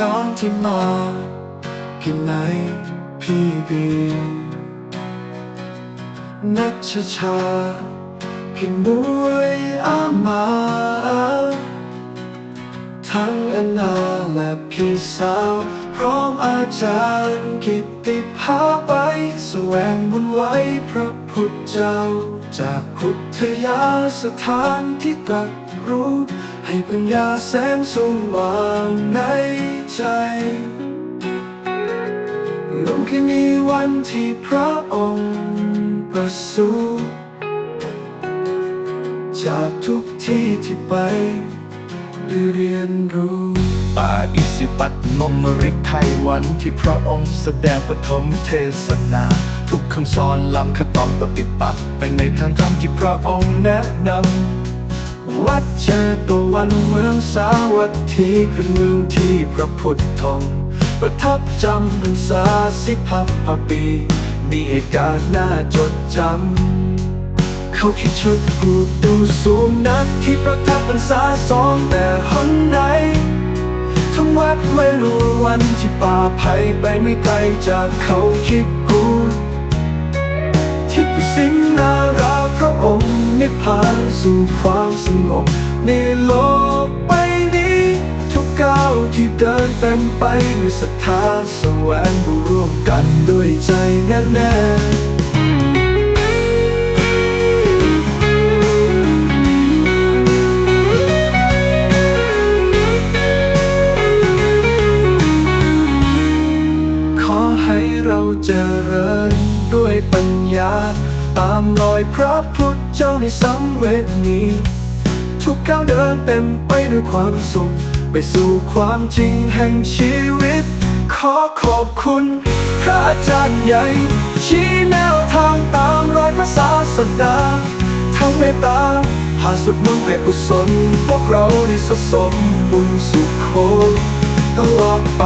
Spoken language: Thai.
น้องที่มากินไหนพี่บีนัชชาพี่มวยอามาทั้งอนาและพี่สาวพร้อมอาจารย์กิตติพาไป แสวงบุญไว้พระพุทธเจ้า จากพุทธยาสถานที่ตรัส รู้ ให้ปัญญาแสงสว่างในใจลงที่มีวันที่พระองค์ประสูติจากทุกที่ที่ไปเรียนรู้ป่าอิสิปัตนมฤทธิ์ไทยวันที่พระองค์แสดงปฐมเทศนา ทุกคำสอนล้ำขตอมปฏิบัติไปในทางธรรมที่พระองค์แนะนำ วัดเจตวันเมืองสาวัตถีเป็นเมืองที่พระพุทธทอง ประทับจำพรรษาสิพับพปี มีเหตุการณ์น่าจดจำ เขาคิดชุดผูกดูสูงนักที่ประทับพรรษาสองแต่หนไหนทั้งวัดไม่รู้วันที่ป่าไผ่ไปไม่ไกลจากเขาคิดกู สู่ความสงบในโลกใบนี้ ทุกก้าวที่เดินเต็มไปด้วยศรัทธาแสวงบุร่วมกันด้วยใจแน่แน่ขอให้เราเจริญด้วยปัญญา ตามรอยพระพุทธเจ้าในสังเวชนี้ ทุกก้าวเดินเต็มไปด้วยความสุข ไปสู่ความจริงแห่งชีวิต ขอขอบคุณ พระอาจารย์ใหญ่ ชี้แนวทางตามรอยพระศาสดาทั้งเมตตาพาสุดมุ่งให้กุศลพวกเราได้สะสมบุญสุขโคตลอดไป